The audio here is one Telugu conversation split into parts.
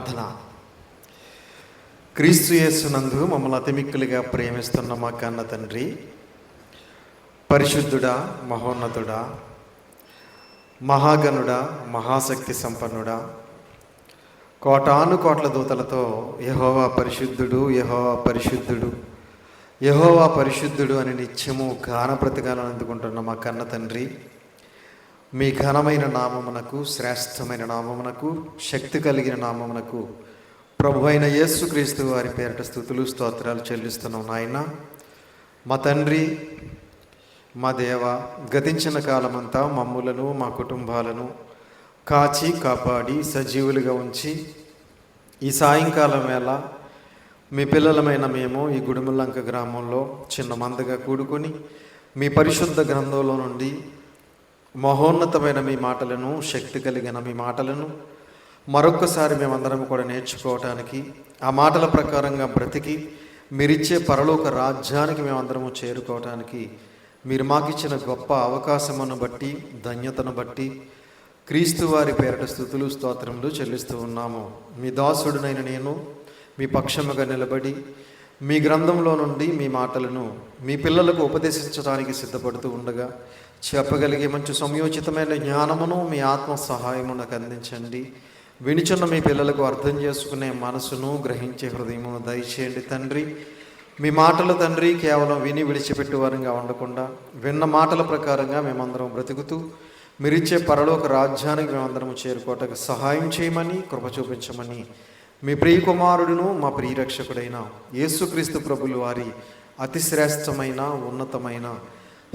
ప్రార్థన. క్రీస్తు యేసునందు మమ్మల్ని అతిమిక్కులుగా ప్రేమిస్తున్న మా కన్న తండ్రి పరిశుద్ధుడా మహోన్నతుడా మహాగణుడా మహాశక్తి సంపన్నుడా కోటాను కోట్ల దూతలతో యహోవా పరిశుద్ధుడు యహోవా పరిశుద్ధుడు యహోవా పరిశుద్ధుడు అని నిత్యము గాన ప్రతిగాలను అందుకుంటున్న మా కన్న తండ్రి మీ ఘనమైన నామమునకు శ్రేష్టమైన నామమునకు శక్తి కలిగిన నామమునకు ప్రభు అయిన యేసుక్రీస్తు వారి పేరిట స్థుతులు స్తోత్రాలు చెల్లిస్తున్నాం నాయన. మా తండ్రి మా దేవ గతించిన కాలమంతా మమ్ములను మా కుటుంబాలను కాచి కాపాడి సజీవులుగా ఉంచి ఈ సాయంకాలం వేళ మీ పిల్లలమైన మేము ఈ గుడిముల్లంక గ్రామంలో చిన్న మందగా కూడుకొని మీ పరిశుద్ధ గ్రంథంలో నుండి మహోన్నతమైన మీ మాటలను శక్తి కలిగిన మీ మాటలను మరొక్కసారి మేమందరం కూడా నేర్చుకోవటానికి ఆ మాటల ప్రకారంగా బ్రతికి మీరిచ్చే పరలోక రాజ్యానికి మేమందరము చేరుకోవటానికి మీరు మాకిచ్చిన గొప్ప అవకాశమును బట్టి ధన్యతను బట్టి క్రీస్తు వారి పేరట స్థుతులు స్తోత్రములు చెల్లిస్తూ ఉన్నాము. మీ దాసుడునైన నేను మీ పక్షముగా నిలబడి మీ గ్రంథంలో నుండి మీ మాటలను మీ పిల్లలకు ఉపదేశించడానికి సిద్ధపడుతూ ఉండగా చెప్పగలిగే మంచి సమయోచితమైన జ్ఞానమును మీ ఆత్మ సహాయము నాకు అందించండి. వినిచున్న మీ పిల్లలకు అర్థం చేసుకునే మనసును గ్రహించే హృదయమును దయచేయండి తండ్రి. మీ మాటలు తండ్రి కేవలం విని విడిచిపెట్టేవారంగా ఉండకుండా విన్న మాటల ప్రకారంగా మేమందరం బ్రతుకుతూ మీరిచ్చే పరలోక రాజ్యానికి మేమందరం చేరుకోవటకు సహాయం చేయమని కృప చూపించమని మీ ప్రియ కుమారుడును మా ప్రియరక్షకుడైన యేసుక్రీస్తు ప్రభులు వారి అతి శ్రేష్టమైన ఉన్నతమైన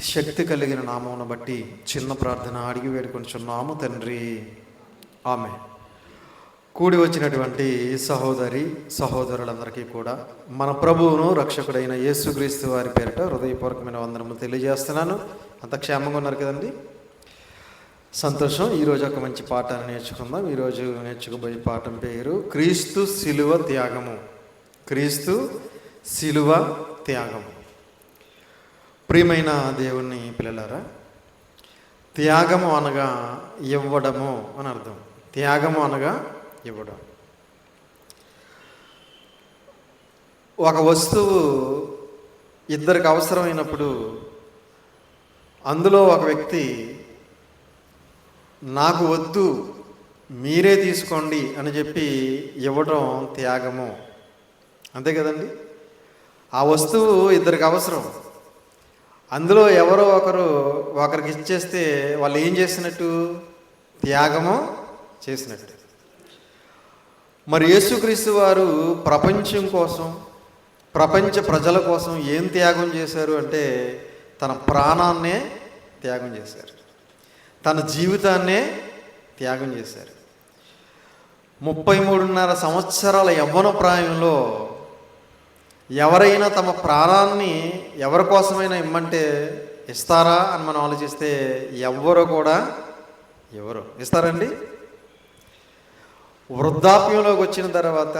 శక్తి కలిగిన నామమును బట్టి చిన్న ప్రార్థన అడిగి వేడుకొంచున్నాము తండ్రి. ఆమె కూడి వచ్చినటువంటి సహోదరి సహోదరులందరికీ కూడా మన ప్రభువును రక్షకుడైన యేసుక్రీస్తు వారి పేరిట హృదయపూర్వకమైన వందనము తెలియజేస్తున్నాను. అంత క్షేమంగా ఉన్నారు కదండి? సంతోషం. ఈరోజు ఒక మంచి పాఠాన్ని నేర్చుకుందాం. ఈరోజు నేర్చుకోబోయే పాఠం పేరు క్రీస్తు శిలువ త్యాగము. క్రీస్తు శిలువ త్యాగము. ప్రియమైన దేవుని పిల్లలారా త్యాగము అనగా ఇవ్వడము అని అర్థం. త్యాగము అనగా ఇవ్వడం. ఒక వస్తువు ఇద్దరికి అవసరమైనప్పుడు అందులో ఒక వ్యక్తి నాకు వద్దు మీరే తీసుకోండి అని చెప్పి ఇవ్వడం త్యాగము. అంతే కదండి? ఆ వస్తువు ఇద్దరికి అవసరం. అందులో ఎవరో ఒకరు ఒకరికి ఇచ్చేస్తే వాళ్ళు ఏం చేసినట్టు? త్యాగము చేసినట్టు. మరి యేసుక్రీస్తు వారు ప్రపంచం కోసం ప్రపంచ ప్రజల కోసం ఏం త్యాగం చేశారు అంటే తన ప్రాణాన్నే త్యాగం చేశారు. తన జీవితాన్నే త్యాగం చేశారు. ముప్పై మూడున్నర సంవత్సరాల యవ్వన ప్రాయంలో ఎవరైనా తమ ప్రాణాన్ని ఎవరి కోసమైనా ఇమ్మంటే ఇస్తారా అని మనం ఆలోచిస్తే ఎవ్వరు కూడా ఎవరు? ఇస్తారండి? వృద్ధాప్యంలోకి వచ్చిన తర్వాత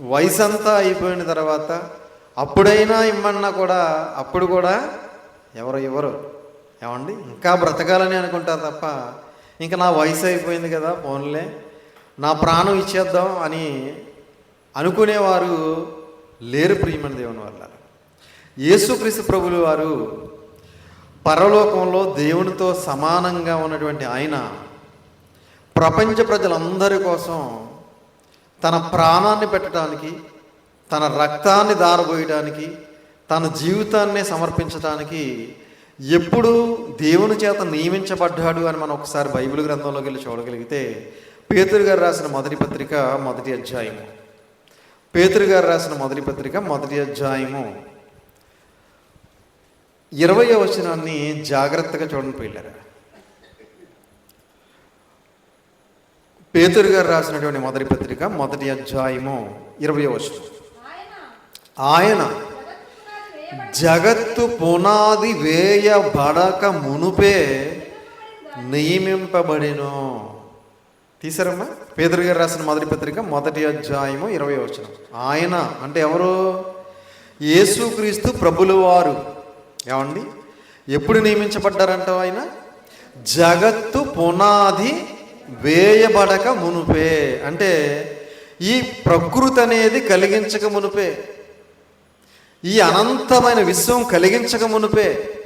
వయసు అంతా అయిపోయిన తర్వాత అప్పుడైనా ఇమ్మన్నా కూడా అప్పుడు కూడా ఎవరు ఎవరు ఏమండి? ఇంకా బ్రతకాలని అనుకుంటారు తప్ప ఇంకా నా వయసు అయిపోయింది కదా ఫోన్లే నా ప్రాణం ఇచ్చేద్దాం అని అనుకునేవారు లేరు ప్రియమని దేవుని వల్ల యేసుక్రీస్తు ప్రభులు వారు పరలోకంలో దేవునితో సమానంగా ఉన్నటువంటి ఆయన ప్రపంచ ప్రజలందరి కోసం తన ప్రాణాన్ని పెట్టడానికి తన రక్తాన్ని దారబోయడానికి తన జీవితాన్ని సమర్పించడానికి ఎప్పుడు దేవుని చేత నియమించబడ్డాడు అని మనం ఒకసారి బైబిల్ గ్రంథంలోకి వెళ్ళి చూడగలిగితే పేతురు గారు రాసిన మొదటి పత్రిక మొదటి అధ్యాయము. పేతురు గారు రాసిన మొదటి పత్రిక మొదటి అధ్యాయము. ఇరవై వచనాన్ని జాగ్రత్తగా చూడండి పిల్లరా పేతురు గారు రాసినటువంటి మొదటి పత్రిక మొదటి అధ్యాయము ఇరవై వచనం. ఆయన జగత్తు పునాది వేయబడక మునుపే నియమింపబడినో. తీసారమ్మా పేదరు గారు రాసిన మొదటి పత్రిక మొదటి అధ్యాయము ఇరవై వచ్చిన ఆయన అంటే ఎవరు? యేసుక్రీస్తు ప్రభులు వారు. ఏమండి? ఎప్పుడు నియమించబడ్డారంట ఆయన? జగత్తు పునాది వేయబడక మునుపే. అంటే ఈ ప్రకృతి అనేది కలిగించక మునుపే. ఈ అనంతమైన విశ్వం కలిగించక మునుపే.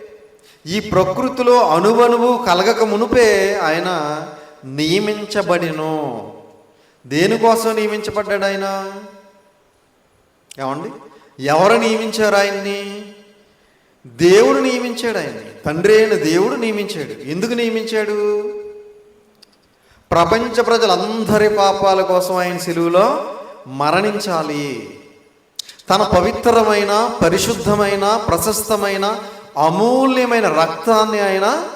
ఈ ప్రకృతిలో అణువణువు కలగక మునుపే ఆయన నియమించబడిను. దేనికోసం నియమించబడ్డాడు ఆయన? ఏమండి? ఎవరు నియమించారు ఆయన్ని? దేవుడు నియమించాడు ఆయన్ని. తండ్రి అయిన దేవుడు నియమించాడు. ఎందుకు నియమించాడు? ప్రపంచ ప్రజలందరి పాపాల కోసం ఆయన సెలువులో మరణించాలి. తన పవిత్రమైన పరిశుద్ధమైన ప్రశస్తమైన అమూల్యమైన రక్తాన్ని ఆయన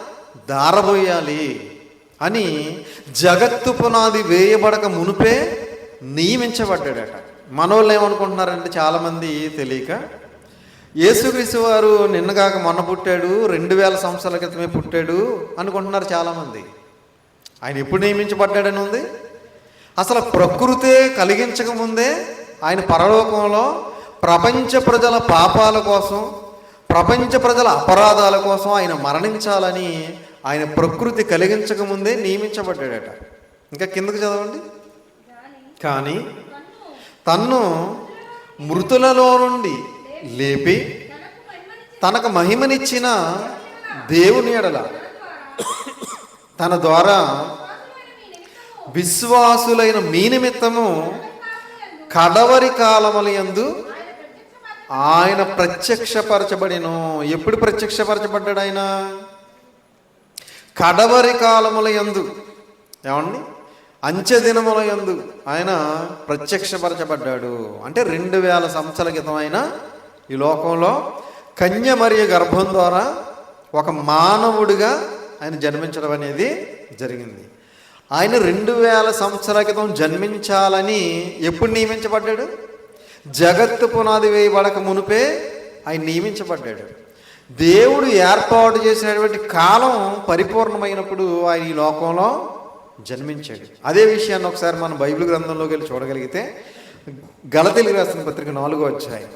దారబోయాలి. అని జగత్తు పునాది వేయబడక మునుపే నియమించబడ్డాడట. మనోళ్ళు ఏమనుకుంటున్నారంటే చాలామంది తెలియక యేసుక్రీస్తు వారు నిన్నగాక మొన్న పుట్టాడు రెండు వేల సంవత్సరాల క్రితమే పుట్టాడు అనుకుంటున్నారు చాలామంది. ఆయన ఎప్పుడు నియమించబడ్డాడని ఉంది? అసలు ప్రకృతే కలిగించక ముందే ఆయన పరలోకంలో ప్రపంచ ప్రజల పాపాల కోసం ప్రపంచ ప్రజల అపరాధాల కోసం ఆయన మరణించాలని ఆయన ప్రకృతి కలిగించక ముందే నియమించబడ్డాడట. ఇంకా కిందకు చదవండి. కానీ తన్ను మృతులలో నుండి లేపి తనకు మహిమనిచ్చిన దేవుని ఎడల తన ద్వారా విశ్వాసులైన మీ నిమిత్తము కడవరి కాలములందు ఆయన ప్రత్యక్షపరచబడిను. ఎప్పుడు ప్రత్యక్షపరచబడ్డాడు ఆయన? కడవరి కాలముల యందు ఏమండి? అంచె దినముల యందు ఆయన ప్రత్యక్షపరచబడ్డాడు. అంటే రెండు వేల సంవత్సరాల క్రితం ఆయన ఈ లోకంలో కన్య మరియు గర్భం ద్వారా ఒక మానవుడిగా ఆయన జన్మించడం అనేది జరిగింది. ఆయన రెండు వేల సంవత్సరాల క్రితం జన్మించాలని ఎప్పుడు నియమించబడ్డాడు? జగత్తు పునాది వేయబడక మునిపే ఆయన నియమించబడ్డాడు. దేవుడు ఏర్పాటు చేసినటువంటి కాలం పరిపూర్ణమైనప్పుడు ఆయన ఈ లోకంలో జన్మించాడు. అదే విషయాన్ని ఒకసారి మనం బైబిల్ గ్రంథంలోకి వెళ్ళి చూడగలిగితే గలతెలుగు రాసిన పత్రిక నాలుగో అధ్యాయం.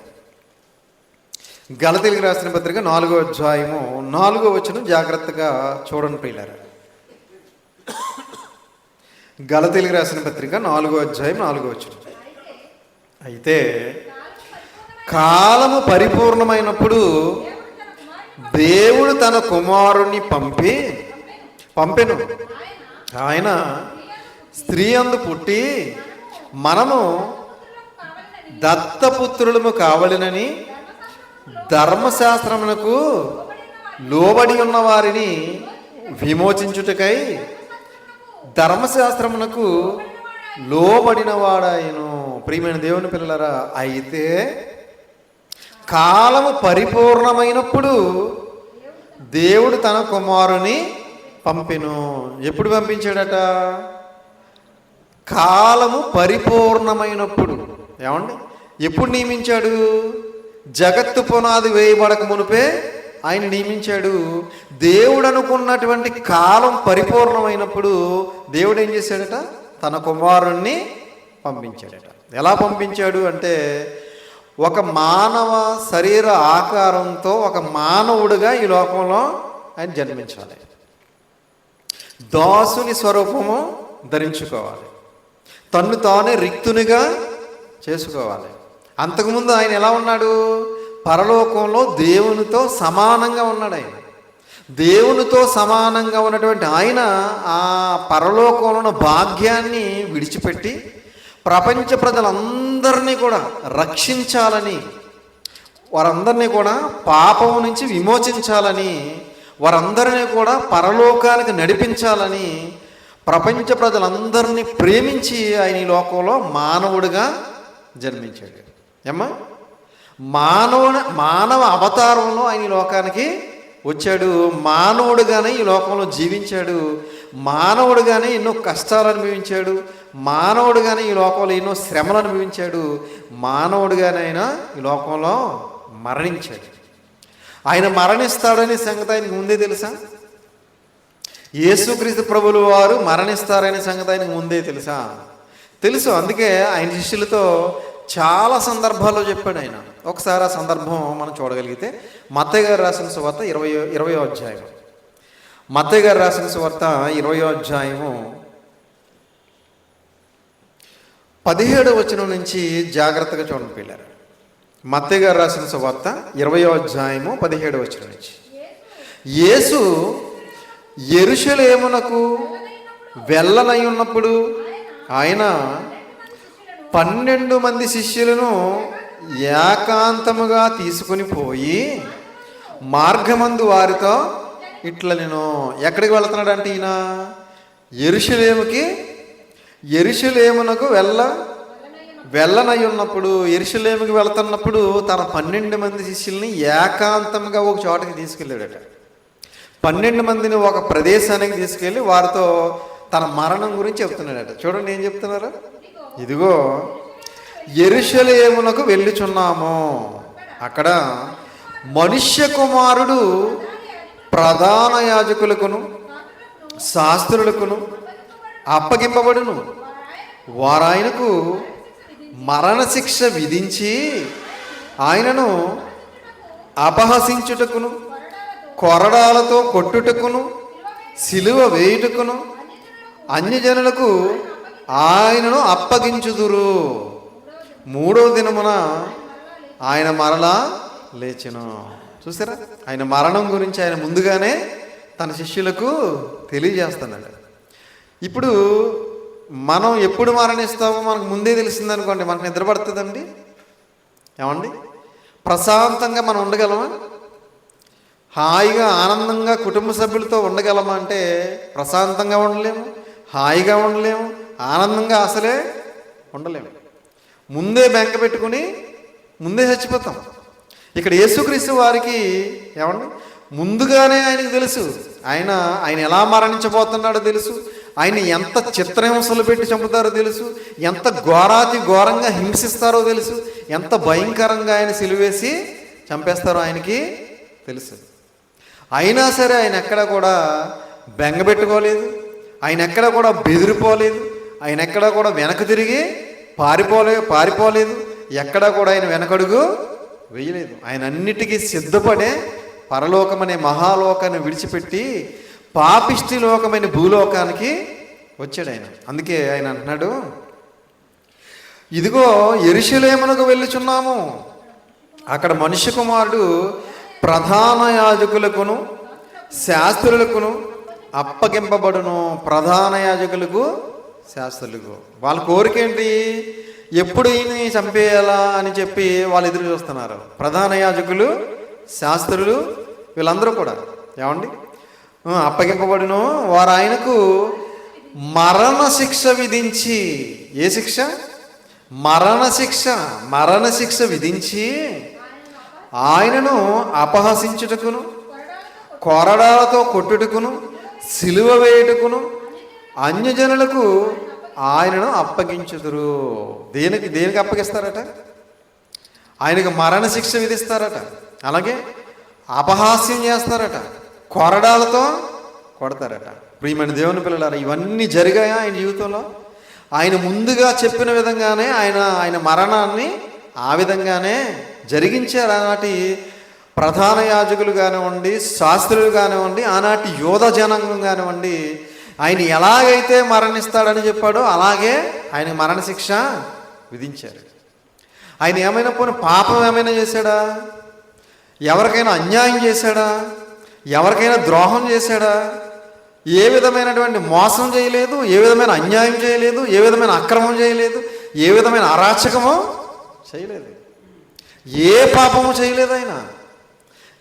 గలతెలుగు రాసిన పత్రిక నాలుగో అధ్యాయము నాలుగో వచనం జాగ్రత్తగా చూడండి పిల్లరా గలతెలుగు రాసిన పత్రిక నాలుగో అధ్యాయం నాలుగో వచనం. అయితే కాలము పరిపూర్ణమైనప్పుడు దేవుడు తన కుమారుణ్ణి పంపి పంపెను. ఆయన స్త్రీ అందు పుట్టి మనము దత్తపుత్రులము కావలనని ధర్మశాస్త్రమునకు లోబడి ఉన్న వారిని విమోచించుటకై ధర్మశాస్త్రమునకు లోబడిన వాడాయను ప్రియమైన దేవుని పిల్లలరా అయితే కాలము పరిపూర్ణమైనప్పుడు దేవుడు తన కుమారుని పంపిను. ఎప్పుడు పంపించాడట? కాలము పరిపూర్ణమైనప్పుడు. ఏమండి? ఎప్పుడు నియమించాడు? జగత్తు పునాది వేయబడక మునిపే ఆయన నియమించాడు. దేవుడు అనుకున్నటువంటి కాలం పరిపూర్ణమైనప్పుడు దేవుడు ఏం చేశాడట? తన కుమారుణ్ణి పంపించాడట. ఎలా పంపించాడు అంటే ఒక మానవ శరీర ఆకారంతో ఒక మానవుడిగా ఈ లోకంలో ఆయన జన్మించాలి. దాసుని స్వరూపము ధరించుకోవాలి. తన్ను తానే రిక్తునిగా చేసుకోవాలి. అంతకుముందు ఆయన ఎలా ఉన్నాడు? పరలోకంలో దేవునితో సమానంగా ఉన్నాడు ఆయన. దేవునితో సమానంగా ఉన్నటువంటి ఆయన ఆ పరలోకంలో ఉన్న భాగ్యాన్ని విడిచిపెట్టి ప్రపంచ ప్రజలందరినీ కూడా రక్షించాలని వారందరినీ కూడా పాపం నుంచి విమోచించాలని వారందరినీ కూడా పరలోకానికి నడిపించాలని ప్రపంచ ప్రజలందరినీ ప్రేమించి ఆయన ఈ లోకంలో మానవుడిగా జన్మించాడు. ఏమ్మా? మానవుని మానవ అవతారంలో ఆయన ఈ లోకానికి వచ్చాడు. మానవుడుగానే ఈ లోకంలో జీవించాడు. మానవుడుగానే ఎన్నో కష్టాలు అనుభవించాడు. మానవుడుగానే ఈ లోకంలో ఎన్నో శ్రమలు అనుభవించాడు. మానవుడుగానైనా ఆయన ఈ లోకంలో మరణించాడు. ఆయన మరణిస్తాడనే సంగతి ఆయనకు ముందే తెలుసా? యేసుక్రీస్తు ప్రభులు వారు మరణిస్తారనే సంగతి ఆయనకు ముందే తెలుసా? తెలుసు అందుకే ఆయన శిష్యులతో చాలా సందర్భాల్లో చెప్పాడు ఆయన. ఒకసారి ఆ సందర్భం మనం చూడగలిగితే మత్తయ్య గారు రాసిన సువార్త ఇరవై ఇరవయో అధ్యాయం మత్తయ్య గారు రాసిన సువార్త ఇరవయో అధ్యాయము పదిహేడు వచనం నుంచి జాగ్రత్తగా చూడండి పిల్లలు. మత్తయ్య గారు రాసిన సువార్త ఇరవయో అధ్యాయము పదిహేడు వచనం నుంచి. యేసు ఎరుషలేమునకు వెళ్ళనై ఉన్నప్పుడు ఆయన పన్నెండు మంది శిష్యులను ఏకాంతముగా తీసుకుని పోయి మార్గమందు వారితో ఇట్లా నేను ఎక్కడికి వెళ్తున్నాడంటే ఈయన ఎరుషలేముకి ఎరుషులేమునకు వెళ్ళ వెళ్ళనై ఉన్నప్పుడు ఎరుషలేముకి వెళ్తున్నప్పుడు తన పన్నెండు మంది శిష్యుల్ని ఏకాంతంగా ఒక చోటకి తీసుకెళ్ళాడట. పన్నెండు మందిని ఒక ప్రదేశానికి తీసుకెళ్ళి వారితో తన మరణం గురించి చెప్తున్నాడట చూడండి ఏం చెప్తున్నారు? ఇదిగో ఎరుషలేమునకు వెళ్ళుచున్నాము. అక్కడ మనుష్య కుమారుడు ప్రధాన యాజకులకును శాస్త్రులకును అప్పగింపబడును. వారాయనకు మరణశిక్ష విధించి ఆయనను అపహసించుటకును కొరడాలతో కొట్టుటకును సిలువ వేయుటకును అన్యజనులకు ఆయనను అప్పగించుదురు. మూడో దినమున ఆయన మరలా లేచెను. చూసారా? ఆయన మరణం గురించి ఆయన ముందుగానే తన శిష్యులకు తెలియజేస్తానండి ఇప్పుడు మనం ఎప్పుడు మరణిస్తామో మనకు ముందే తెలిసిందనుకోండి మనకు నిద్ర పడుతుందండి? ఏమండి? ప్రశాంతంగా మనం ఉండగలమా? హాయిగా ఆనందంగా కుటుంబ సభ్యులతో ఉండగలమా అంటే ప్రశాంతంగా ఉండలేము హాయిగా ఉండలేము ఆనందంగా అసలే ఉండలేము. ముందే బెంక పెట్టుకుని ముందే చచ్చిపోతాం. ఇక్కడ యేసుక్రీస్తు వారికి ఏమండి? ముందుగానే ఆయనకు తెలుసు. ఆయన ఆయన ఎలా మరణించబోతున్నాడో తెలుసు. ఆయన ఎంత చిత్రహింసలు పెట్టి చంపుతారో తెలుసు ఎంత ఘోరాతి ఘోరంగా హింసిస్తారో తెలుసు ఎంత భయంకరంగా ఆయన సిలువేసి చంపేస్తారో ఆయనకి తెలుసు. అయినా సరే ఆయన ఎక్కడ కూడా బెంగపెట్టుకోలేదు ఆయన ఎక్కడ కూడా బెదిరిపోలేదు ఆయన ఎక్కడ కూడా వెనక తిరిగి పారిపోలే పారిపోలేదు ఎక్కడ కూడా ఆయన వెనకడుగు వేయలేదు. ఆయన అన్నిటికీ సిద్ధపడే పరలోకం అనే మహాలోకాన్ని విడిచిపెట్టి పాపిష్టి లోకమైన భూలోకానికి వచ్చాడు ఆయన. అందుకే ఆయన అంటున్నాడు ఇదిగో ఎరుషలేమునకు వెళ్ళుచున్నాము. అక్కడ మనుష్య కుమారుడు ప్రధాన యాజకులకును శాస్త్రులకును అప్పగింపబడును. ప్రధాన యాజకులకు శాస్త్రులకు. వాళ్ళ కోరిక ఏంటి? ఎప్పుడు ఈయన చంపేయాలా అని చెప్పి వాళ్ళు ఎదురు చూస్తున్నారు. ప్రధాన యాజకులు శాస్త్రులు వీళ్ళందరూ కూడా. ఏమండి? అప్పగింపబడును. వారు ఆయనకు మరణ శిక్ష విధించి ఏ శిక్ష? మరణ శిక్ష మరణ శిక్ష విధించి ఆయనను అపహసించుటకును కొరడాలతో కొట్టుటకును సిలువ వేయుటకును అన్యజనులకు ఆయనను అప్పగించుదురు. దేనికి దేనికి అప్పగిస్తారట? ఆయనకు మరణ శిక్ష విధిస్తారట. అలాగే అపహాస్యం చేస్తారట. కొరడాలతో కొడతారట. ప్రియమైన దేవుని పిల్లలారా ఇవన్నీ జరిగాయా ఆయన జీవితంలో? ఆయన ముందుగా చెప్పిన విధంగానే ఆయన ఆయన మరణాన్ని ఆ విధంగానే జరిగించారు. ఆనాటి ప్రధాన యాజకులు కానివ్వండి శాస్త్రులు కానివ్వండి ఆనాటి యోధ జనాంగం కానివ్వండి ఆయన ఎలాగైతే మరణిస్తాడని చెప్పాడో అలాగే ఆయన మరణశిక్ష విధించారు. ఆయన ఏమైనా పోనీ పాపం ఏమైనా చేశాడా? ఎవరికైనా అన్యాయం చేశాడా? ఎవరికైనా ద్రోహం చేశాడా? ఏ విధమైనటువంటి మోసం చేయలేదు? ఏ విధమైన అన్యాయం చేయలేదు? ఏ విధమైన అక్రమం చేయలేదు? ఏ విధమైన అరాచకము చేయలేదు. ఏ పాపము చేయలేదు ఆయన.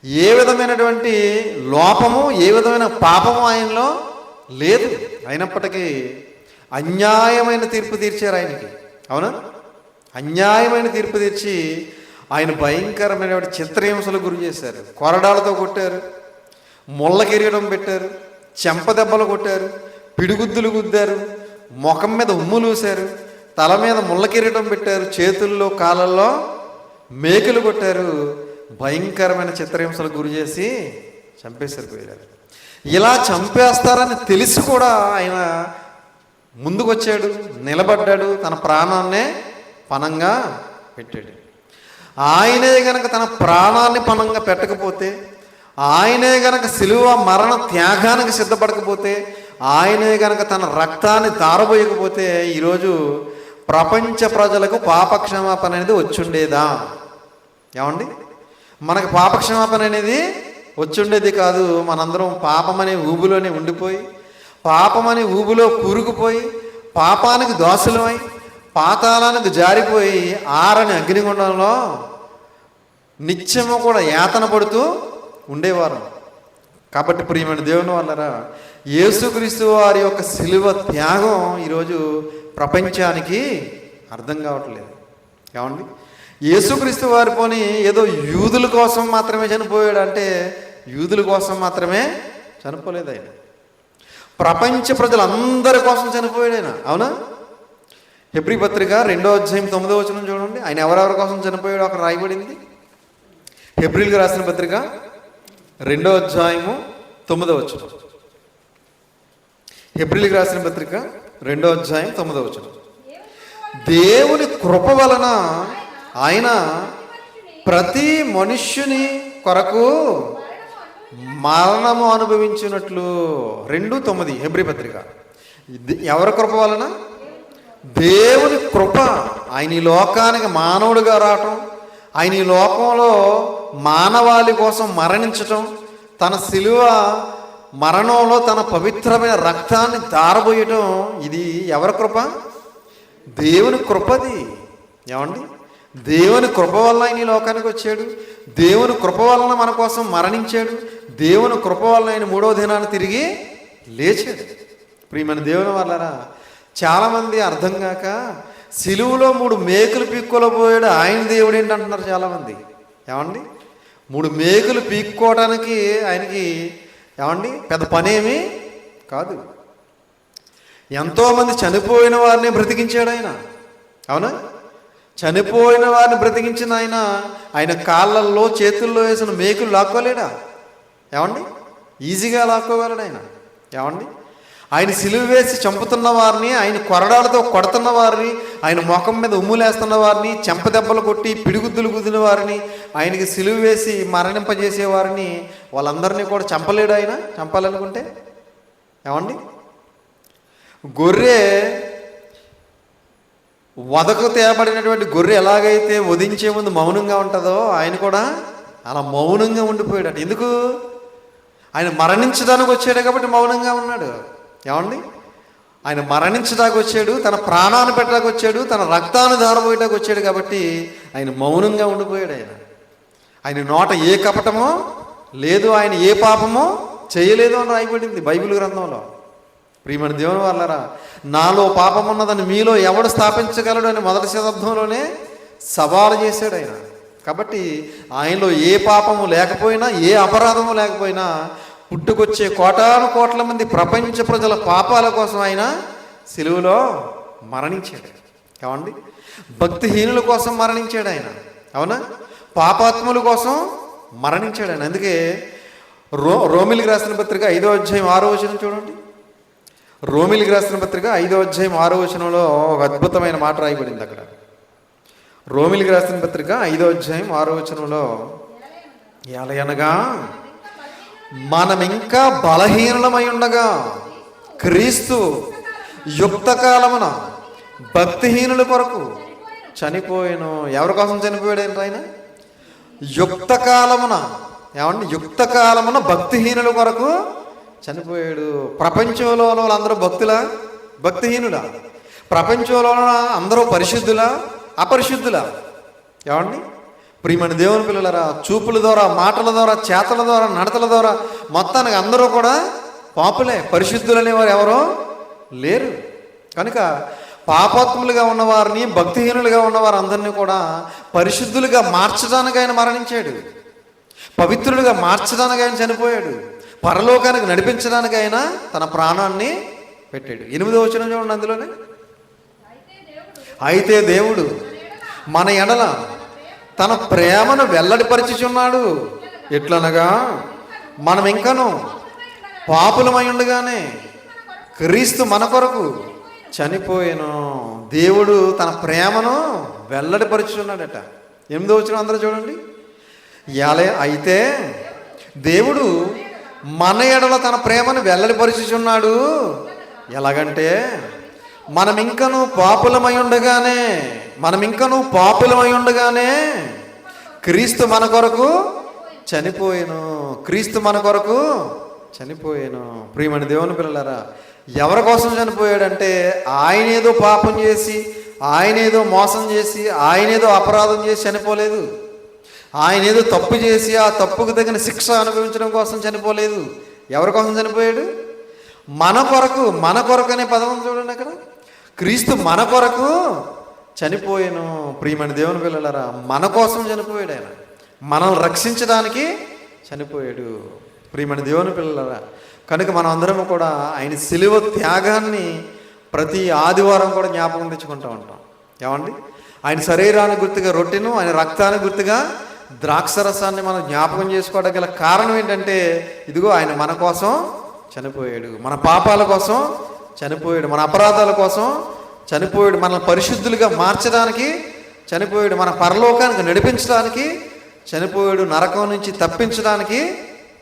ఏ విధమైనటువంటి లోపము ఏ విధమైన పాపము ఆయనలో లేదు. అయినప్పటికీ అన్యాయమైన తీర్పు తీర్చారు ఆయనకి. అవునా? అన్యాయమైన తీర్పు తీర్చి ఆయన భయంకరమైన చిత్రహింసలు గురి చేశారు. కొరడాలతో కొట్టారు. ముళ్ళ పెట్టారు చెంప దెబ్బలు కొట్టారు పిడిగుద్దులు గుద్దారు ముఖం మీద ఉమ్ములూశారు తల మీద ముళ్ళ పెట్టారు చేతుల్లో కాళ్ళల్లో మేకులు కొట్టారు. భయంకరమైన చిత్రహింసలు గురి చేసి చంపేశారు పోయారు ఇలా చంపేస్తారని తెలిసి కూడా ఆయన ముందుకొచ్చాడు నిలబడ్డాడు తన ప్రాణాన్నే పణంగా పెట్టాడు. ఆయనే గనక తన ప్రాణాన్ని పణంగా పెట్టకపోతే ఆయనే గనక సిలువ మరణ త్యాగానికి సిద్ధపడకపోతే ఆయనే గనక తన రక్తాన్ని తారబోయకపోతే ఈరోజు ప్రపంచ ప్రజలకు పాపక్షమాపణ అనేది వచ్చుండేదా? ఏమండి? మనకు పాపక్షమాపణ అనేది వచ్చుండేది కాదు. మనందరం పాపం ఊబులోనే ఉండిపోయి పాపం ఊబులో కూరుకుపోయి పాపానికి దోషలమై పాతాళానికి జారిపోయి ఆరని అగ్నిగుండంలో నిత్యము కూడా యాతన పడుతూ ఉండేవారు. కాబట్టి ప్రియమైన దేవుని వల్లరా యేసుక్రీస్తు వారి యొక్క సిలువ త్యాగం ఈరోజు ప్రపంచానికి అర్థం కావట్లేదు. ఏమండి? యేసుక్రీస్తు వారి పోని ఏదో యూదుల కోసం మాత్రమే చనిపోయాడు అంటే యూదుల కోసం మాత్రమే చనిపోలేదు ఆయన ప్రపంచ ప్రజలందరి కోసం చనిపోయాడు ఆయన అవునా? హెబ్రి పత్రిక రెండో అధ్యాయం తొమ్మిదో వచనం చూడండి. ఆయన ఎవరెవరి కోసం చనిపోయాడో అక్కడ రాయబడింది. హెబ్రిల్కి రాసిన పత్రిక రెండో అధ్యాయము తొమ్మిదో వచనం. హెబ్రిల్కి రాసిన పత్రిక రెండో అధ్యాయం తొమ్మిదో వచనం. దేవుని కృప వలన ఆయన ప్రతి మనుష్యుని కొరకు మరణము అనుభవించినట్లు రెండు తొమ్మిది హెబ్రి పత్రిక. ఎవరి కృప వలన? దేవుని కృప. ఆయన ఈ లోకానికి మానవుడిగా రావటం ఆయన ఈ లోకంలో మానవాళి కోసం మరణించటం తన శిలువ మరణంలో తన పవిత్రమైన రక్తాన్ని దారబోయటం ఇది ఎవరి కృప? దేవుని కృపది. ఏమండి? దేవుని కృప వల్ల ఆయన ఈ లోకానికి వచ్చాడు. దేవుని కృప వలన మన కోసం మరణించాడు. దేవుని కృప వల్ల ఆయన మూడవ దినాన్ని తిరిగి లేచాడు. ప్రియమైన దేవుని వల్లరా చాలామంది అర్థం కాక సిలువులో మూడు మేకులు పీక్కోలో పోయాడు. ఆయన దేవుడు ఏంటంటున్నారు చాలామంది. ఏమండి? మూడు మేకులు పీక్కోవడానికి ఆయనకి ఏమండి? పెద్ద పనేమి కాదు. ఎంతోమంది చనిపోయిన వారిని బ్రతికించాడు ఆయన. అవునా? చనిపోయిన వారిని బ్రతికించిన ఆయన ఆయన కాళ్ళల్లో చేతుల్లో వేసిన మేకులు లాక్కోలేడా? ఏమండి? ఈజీగా లాక్కోగలడు ఆయన. ఏమండి? ఆయన సిలువ వేసి చంపుతున్న వారిని ఆయన కొరడాలతో కొడుతున్న వారిని ఆయన ముఖం మీద ఉమ్ములేస్తున్న వారిని చెంప దెబ్బలు కొట్టి పిడిగుద్దులు గుద్దిన వారిని ఆయనకి సిలువ వేసి మరణింపజేసే వారిని వాళ్ళందరినీ కూడా చంపలేడు ఆయన? చంపాలనుకుంటే? ఏమండి? గొర్రె వదకు తేబడినటువంటి గొర్రె ఎలాగైతే వధించే ముందు మౌనంగా ఉంటుందో ఆయన కూడా అలా మౌనంగా ఉండిపోయాడు ఎందుకు? ఆయన మరణించడానికి వచ్చాడు కాబట్టి మౌనంగా ఉన్నాడు. ఏమండి? ఆయన మరణించడానికి వచ్చాడు తన ప్రాణాన్ని పెట్టడానికి వచ్చాడు తన రక్తాన్ని దారబోయడానికి వచ్చాడు కాబట్టి ఆయన మౌనంగా ఉండిపోయాడు ఆయన. ఆయన నోట ఏ కపటమో లేదు ఆయన ఏ పాపమో చేయలేదు అని రాయబడింది బైబిల్ గ్రంథంలో. ప్రియమణ దేవుని వాళ్ళరా నాలో పాపం ఉన్నదని మీలో ఎవడు స్థాపించగలడు అని మొదటి శతాబ్దంలోనే సవాలు చేశాడు ఆయన. కాబట్టి ఆయనలో ఏ పాపము లేకపోయినా ఏ అపరాధము లేకపోయినా పుట్టుకొచ్చే కోటాను కోట్ల మంది ప్రపంచ ప్రజల పాపాల కోసం ఆయన సెలువులో మరణించాడు. ఏమండి భక్తిహీనుల కోసం మరణించాడు ఆయన. అవునా? పాపాత్ముల కోసం మరణించాడు ఆయన. అందుకే రో రోమిలికి రాసిన పత్రిక ఐదో అధ్యాయం ఆరో వచనం చూడండి. రోమిలికి రాసిన పత్రిక ఐదో అధ్యాయం ఆరో వచనంలో ఒక అద్భుతమైన మాట రాయబడింది అక్కడ. రోమిలికి రాసిన పత్రిక ఐదో అధ్యాయం ఆరో వచనంలో ఎలయనగా మనం ఇంకా బలహీనమై ఉండగా క్రీస్తు యుక్త కాలమున భక్తిహీనుల కొరకు చనిపోయాను. ఎవరి కోసం చనిపోయాడు ఏంటి ఆయన? యుక్త కాలమున ఏమండి? యుక్త కాలమున భక్తిహీనుల కొరకు చనిపోయాడు. ప్రపంచంలో ఉన్న వాళ్ళందరూ భక్తులా? భక్తిహీనులా? ప్రపంచంలో అందరూ పరిశుద్ధులా? అపరిశుద్ధులా? ఏమండి? ప్రియమైన దేవుని పిల్లలరా చూపుల ద్వారా మాటల ద్వారా చేతల ద్వారా నడతల ద్వారా మొత్తానికి అందరూ కూడా పాపులే. పరిశుద్ధులు అనేవారు ఎవరో లేరు. కనుక పాపాత్ములుగా ఉన్నవారిని భక్తిహీనులుగా ఉన్నవారు అందరినీ కూడా పరిశుద్ధులుగా మార్చడానికి ఆయన మరణించాడు. పవిత్రులుగా మార్చడానికి ఆయన చనిపోయాడు. పరలోకానికి నడిపించడానికి ఆయన తన ప్రాణాన్ని పెట్టాడు. ఎనిమిదో వచ్చిన చూడండి అందులోనే. అయితే దేవుడు. మన ఎడల తన ప్రేమను వెల్లడిపరిచుచున్నాడు. ఎట్లనగా? మనం ఇంకను పాపులమై ఉండగానే క్రీస్తు మన కొరకు చనిపోయాను. దేవుడు తన ప్రేమను వెల్లడిపరుచున్నాడట ఎనిమిదో వచ్చిన అందరూ చూడండి. యాలే అయితే దేవుడు మన ఎడల తన ప్రేమను వెల్లడిపరుచుచున్నాడు. ఎలాగంటే మనం ఇంకను పాపులమై ఉండగానే మనం ఇంకను పాపులమై ఉండగానే క్రీస్తు మన కొరకు చనిపోయాను. క్రీస్తు మన కొరకు చనిపోయాను. ప్రియమణి దేవుని పిల్లలారా ఎవరి కోసం చనిపోయాడంటే ఆయన ఏదో పాపం చేసి ఆయన ఏదో మోసం చేసి ఆయన ఏదో అపరాధం చేసి చనిపోలేదు. ఆయన ఏదో తప్పు చేసి ఆ తప్పుకు తగిన శిక్ష అనుభవించడం కోసం చనిపోలేదు. ఎవరి కోసం చనిపోయాడు? మన కొరకు మన కొరకు అనే పదం చూడండి అక్కడ. క్రీస్తు మన కొరకు చనిపోయాను ప్రియమైన దేవుని పిల్లలరా మన కోసం చనిపోయాడు ఆయన. మనల్ని రక్షించడానికి చనిపోయాడు ప్రియమైన దేవుని పిల్లలరా. కనుక మనం అందరం కూడా ఆయన సిలువ త్యాగాన్ని ప్రతి ఆదివారం కూడా జ్ఞాపకం తెచ్చుకుంటూ ఉంటాం. ఏమండి? ఆయన శరీరానికి గుర్తుగా రొట్టెను ఆయన రక్తానికి గుర్తుగా ద్రాక్షరసాన్ని మనం జ్ఞాపకం చేసుకోవడానికి గల కారణం ఏంటంటే ఇదిగో ఆయన మన కోసం చనిపోయాడు. మన పాపాల కోసం చనిపోయాడు. మన అపరాధాల కోసం చనిపోయాడు. మనల్ని పరిశుద్ధులుగా మార్చడానికి చనిపోయాడు. మన పరలోకానికి నడిపించడానికి చనిపోయాడు. నరకం నుంచి తప్పించడానికి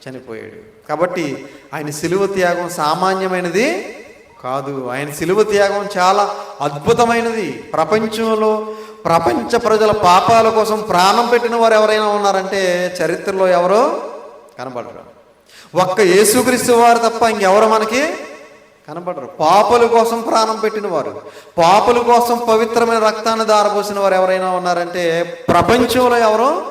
చనిపోయాడు. కాబట్టి ఆయన సిలువ త్యాగం సామాన్యమైనది కాదు. ఆయన సిలువ త్యాగం చాలా అద్భుతమైనది. ప్రపంచంలో ప్రపంచ ప్రజల పాపాల కోసం ప్రాణం పెట్టిన వారు ఎవరైనా ఉన్నారంటే చరిత్రలో ఎవరో కనబడరు. ఒక్క యేసుక్రీస్తు వారు తప్ప ఇంకెవరు మనకి కనబడరు. పాపల కోసం ప్రాణం పెట్టిన వారు పాపల కోసం పవిత్రమైన రక్తాన్ని దారబోసిన వారు ఎవరైనా ఉన్నారంటే ప్రపంచంలో ఎవరో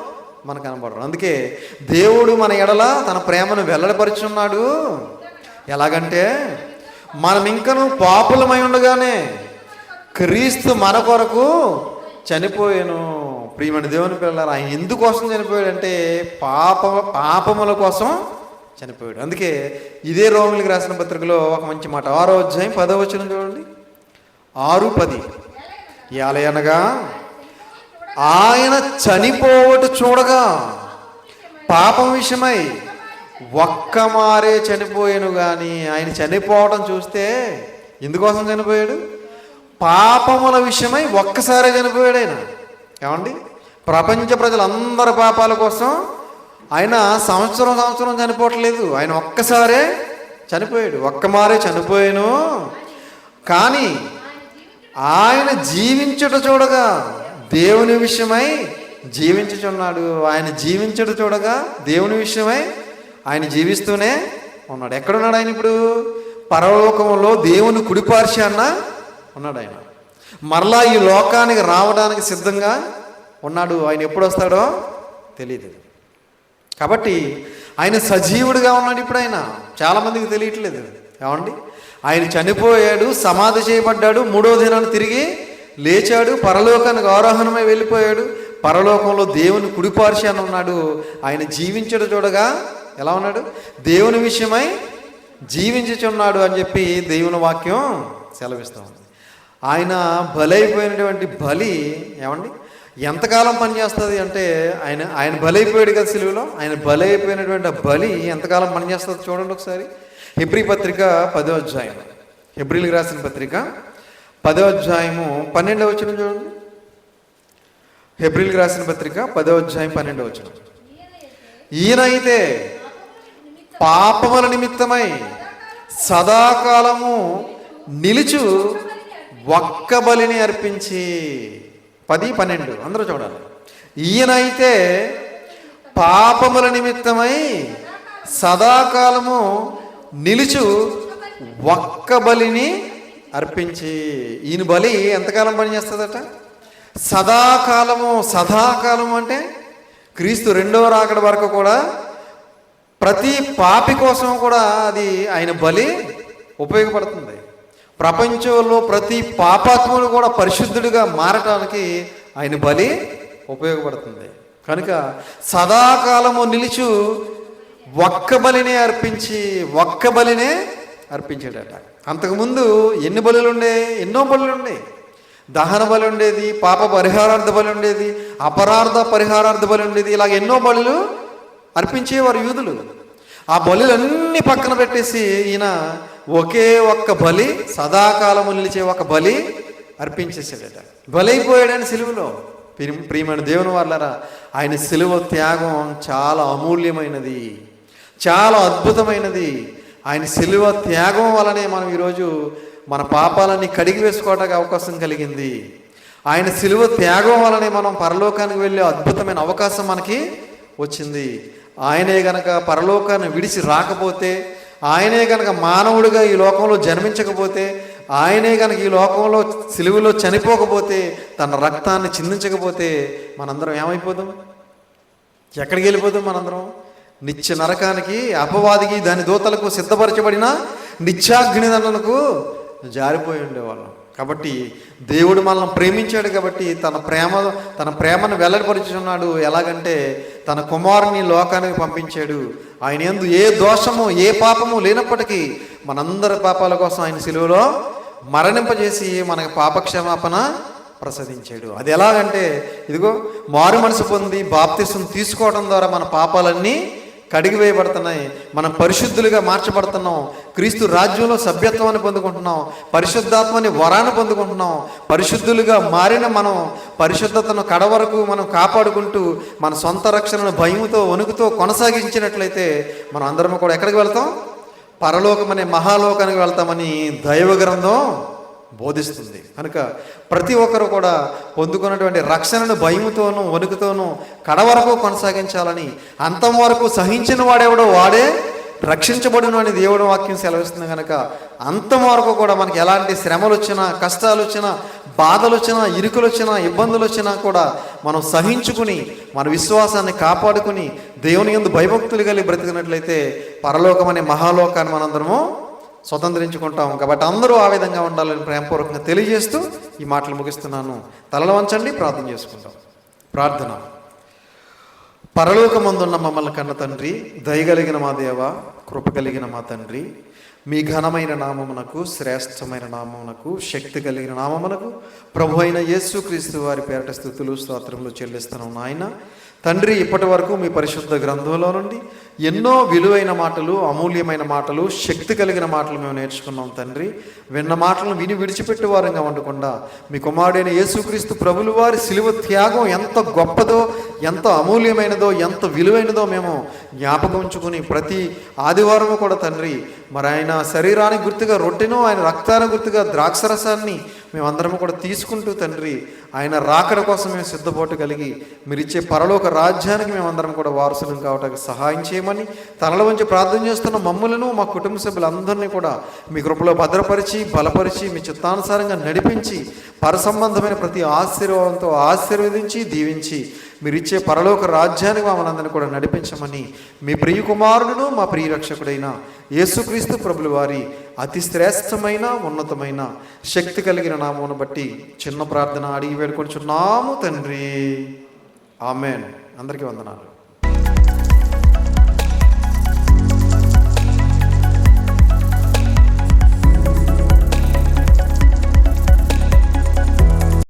మనకు కనబడరు. అందుకే దేవుడు మన ఎడల తన ప్రేమను వెల్లడిపరుచున్నాడు. ఎలాగంటే మనం ఇంకను పాపులమై ఉండగానే క్రీస్తు మన కొరకు చనిపోయాను. ప్రియమణి దేవుని పిల్లలు ఆయన ఎందుకోసం చనిపోయాడంటే పాప పాపముల కోసం చనిపోయాడు. అందుకే ఇదే రోములకి రాసిన పత్రికలో ఒక మంచి మాట. ఆరో అధ్యాయం పదో వచ్చిన చూడండి. ఆరు పది. అనగా ఆయన చనిపోవట చూడగా పాపం విషయమై ఒక్క మారే చనిపోయాను కానీ ఆయన చనిపోవటం చూస్తే ఎందుకోసం చనిపోయాడు? పాపముల విషయమై ఒక్కసారే చనిపోయాడు ఆయన. ఏమండి? ప్రపంచ ప్రజలందరి పాపాల కోసం ఆయన సంవత్సరం సంవత్సరం చనిపోవట్లేదు. ఆయన ఒక్కసారే చనిపోయాడు. ఒక్క మారే చనిపోయాను. కానీ ఆయన జీవించుట చూడగా దేవుని విషయమై జీవించుచున్నాడు. ఆయన జీవించుట చూడగా దేవుని విషయమై ఆయన జీవిస్తూనే ఉన్నాడు. ఎక్కడున్నాడు ఆయన ఇప్పుడు? పరలోకంలో దేవుని కుడిపార్శాన్న ఉన్నాడు ఆయన. మరలా ఈ లోకానికి రావడానికి సిద్ధంగా ఉన్నాడు. ఆయన ఎప్పుడు వస్తాడో తెలియదు కాబట్టి ఆయన సజీవుడిగా ఉన్నాడు ఇప్పుడు ఆయన చాలామందికి తెలియట్లేదు. ఏమండి? ఆయన చనిపోయాడు సమాధి చేయబడ్డాడు మూడో దినాన్ని తిరిగి లేచాడు పరలోకానికి ఆరోహణమై వెళ్ళిపోయాడు. పరలోకంలో దేవుని కుడిపార్శాన్ని ఉన్నాడు. ఆయన జీవించడు చూడగా ఎలా ఉన్నాడు? దేవుని విషయమై జీవించుచున్నాడు అని చెప్పి దేవుని వాక్యం సెలవిస్తూ ఉంది. ఆయన బలైపోయినటువంటి బలి ఏమండి? ఎంతకాలం పనిచేస్తుంది అంటే ఆయన ఆయన బలైపోయాడు కదా సిలువలో? ఆయన బలైపోయినటువంటి ఆ బలి ఎంతకాలం పనిచేస్తుంది చూడండి ఒకసారి. హెబ్రి పత్రిక పదో అధ్యాయం హెబ్రిల్కి రాసిన పత్రిక పదో అధ్యాయము పన్నెండవ వచ్చిన చూడండి. హెబ్రిల్కి రాసిన పత్రిక పదో అధ్యాయం పన్నెండవ వచ్చిన ఈయన అయితే పాపముల నిమిత్తమై సదాకాలము నిలుచు ఒక్క బలిని అర్పించి పది పన్నెండు అందరూ చూడాలి. ఈయనైతే పాపముల నిమిత్తమై సదాకాలము నిలుచు ఒక్క బలిని అర్పించి ఈయన బలి ఎంతకాలం పనిచేస్తుందట? సదాకాలము సదాకాలము అంటే క్రీస్తు రెండవ రాకడ వరకు కూడా ప్రతి పాపి కోసం కూడా అది ఆయన బలి ఉపయోగపడుతుంది. ప్రపంచంలో ప్రతి పాపాత్ముడు కూడా పరిశుద్ధుడిగా మారటానికి ఆయన బలి ఉపయోగపడుతుంది. కనుక సదాకాలము నిలుచు ఒక్క బలినే అర్పించి ఒక్క బలినే అర్పించాడట అంతకుముందు ఎన్ని బలులు ఉండే ఎన్నో బలులు ఉండే దహన బలి ఉండేది పాప పరిహారార్థ బలి ఉండేది అపరార్థ పరిహారార్థ బలి ఉండేది ఇలాగ ఎన్నో బలులు అర్పించేవారు యూదులు. ఆ బలులన్నీ పక్కన పెట్టేసి ఈయన ఒకే ఒక్క బలి సదాకాలము నిలిచే ఒక బలి అర్పించేసాడట బలైపోయాడని సిలువలో. ప్రియమైన దేవుని వాళ్ళరా ఆయన సిలువ త్యాగం చాలా అమూల్యమైనది చాలా అద్భుతమైనది. ఆయన సిలువ త్యాగం వలనే మనం ఈరోజు మన పాపాలన్నీ కడిగి వేసుకోవడానికి అవకాశం కలిగింది. ఆయన సిలువ త్యాగం వలనే మనం పరలోకానికి వెళ్ళే అద్భుతమైన అవకాశం మనకి వచ్చింది. ఆయనే గనక పరలోకాన్ని విడిచి రాకపోతే ఆయనే కనుక మానవుడిగా ఈ లోకంలో జన్మించకపోతే ఆయనే కనుక ఈ లోకంలో సిలువలో చనిపోకపోతే తన రక్తాన్ని చిందించకపోతే మనందరం ఏమైపోదాం ఎక్కడికి వెళ్ళిపోదాం మనందరం? నిత్య నరకానికి అపవాదికి దాని దూతలకు సిద్ధపరచబడిన నిత్యాగ్నిదండలకు జారిపోయి ఉండేవాళ్ళం. కాబట్టి దేవుడు మనల్ని ప్రేమించాడు కాబట్టి తన ప్రేమ తన ప్రేమను వెల్లడిపరుచున్నాడు ఎలాగంటే తన కుమారుని లోకానికి పంపించాడు. ఆయన ఎందు ఏ దోషము ఏ పాపము లేనప్పటికీ మనందరి పాపాల కోసం ఆయన సిలువలో మరణింపజేసి మనకు పాపక్షమాపణ ప్రసాదించాడు. అది ఎలాగంటే ఇదిగో మారు మనసు పొంది బాప్తిసం తీసుకోవడం ద్వారా మన పాపాలన్నీ కడిగి వేయబడుతున్నాయి మనం పరిశుద్ధులుగా మార్చబడుతున్నాం. క్రీస్తు రాజ్యంలో సభ్యత్వాన్ని పొందుకుంటున్నాం. పరిశుద్ధాత్మని వరాన్ని పొందుకుంటున్నాం. పరిశుద్ధులుగా మారిన మనం పరిశుద్ధతను కడవరకు మనం కాపాడుకుంటూ మన సొంత రక్షణను భయంతో వణుకుతో కొనసాగించినట్లయితే మనం అందరం కూడా ఎక్కడికి వెళ్తాం? పరలోకం మహాలోకానికి వెళ్తామని దైవ గ్రంథం బోధిస్తుంది. కనుక ప్రతి ఒక్కరు కూడా పొందుకున్నటువంటి రక్షణను భయముతోనూ వణుకుతోనూ కడవరకు కొనసాగించాలని అంతం వరకు సహించిన వాడెవడో వాడే రక్షించబడును అని దేవుడు వాక్యం సెలవిస్తుంది కనుక అంతం వరకు కూడా మనకి ఎలాంటి శ్రమలు వచ్చినా కష్టాలు వచ్చినా బాధలు వచ్చినా ఇరుకులు వచ్చినా ఇబ్బందులు వచ్చినా కూడా మనం సహించుకుని మన విశ్వాసాన్ని కాపాడుకుని దేవుని యందు భయభక్తులు కలిగి బ్రతికినట్లయితే పరలోకం అనే మహాలోకాన్ని మనందరము స్వతంత్రించుకుంటాము. కాబట్టి అందరూ ఆ విధంగా ఉండాలని ప్రేమపూర్వకంగా తెలియజేస్తూ ఈ మాటలు ముగిస్తున్నాను. తలలు వంచండి ప్రార్థన చేసుకుంటాం. ప్రార్థన. పరలోకమందున్న మమ్మల్ని కన్న తండ్రి దయగలిగిన మా దేవ కృప కలిగిన మా తండ్రి మీ ఘనమైన నామమునకు శ్రేష్టమైన నామమునకు శక్తి కలిగిన నామమునకు ప్రభు అయిన యేసుక్రీస్తు వారి పేరట స్థుతులు స్తోత్రములు చెల్లిస్తున్నాం నాయన. తండ్రి ఇప్పటి వరకు మీ పరిశుద్ధ గ్రంథంలో నుండి ఎన్నో విలువైన మాటలు అమూల్యమైన మాటలు శక్తి కలిగిన మాటలు మేము నేర్చుకున్నాం తండ్రి. విన్న మాటలను విని విడిచిపెట్టే వారంగా ఉండకుండా మీ కుమారుడైన యేసుక్రీస్తు ప్రభులు వారి సిలువ త్యాగం ఎంత గొప్పదో ఎంత అమూల్యమైనదో ఎంత విలువైనదో మేము జ్ఞాపకం ఉంచుకుని ప్రతి ఆదివారము కూడా తండ్రి మరి ఆయన శరీరానికి గుర్తుగా రొట్టెను ఆయన రక్తానికి గుర్తుగా ద్రాక్షరసాన్ని మేమందరము కూడా తీసుకుంటూ తండ్రి ఆయన రాకడ కోసం మేము సిద్ధపోటు కలిగి మీరు ఇచ్చే పరలోక రాజ్యానికి మేమందరం కూడా వారసులం కావటానికి సహాయం చేయమని తనల వంచి ప్రార్థన చేస్తున్న మమ్మలను మా కుటుంబ సభ్యులందరినీ కూడా మీ కృపలో భద్రపరిచి బలపరిచి మీ చిత్తానుసారంగా నడిపించి పరసంబంధమైన ప్రతి ఆశీర్వాదంతో ఆశీర్వదించి దీవించి మీరు ఇచ్చే పరలోక రాజ్యానికి మమ్మల్ని కూడా నడిపించమని మీ ప్రియ కుమారుడును మా ప్రియ రక్షకుడైన యేసుక్రీస్తు ప్రభులు వారి అతి శ్రేష్టమైన ఉన్నతమైన శక్తి కలిగిన నామమును బట్టి చిన్న ప్రార్థన అడిగి వేడుకొనిచున్నాము తండ్రి. ఆమెన్. అందరికీ వందనాలు.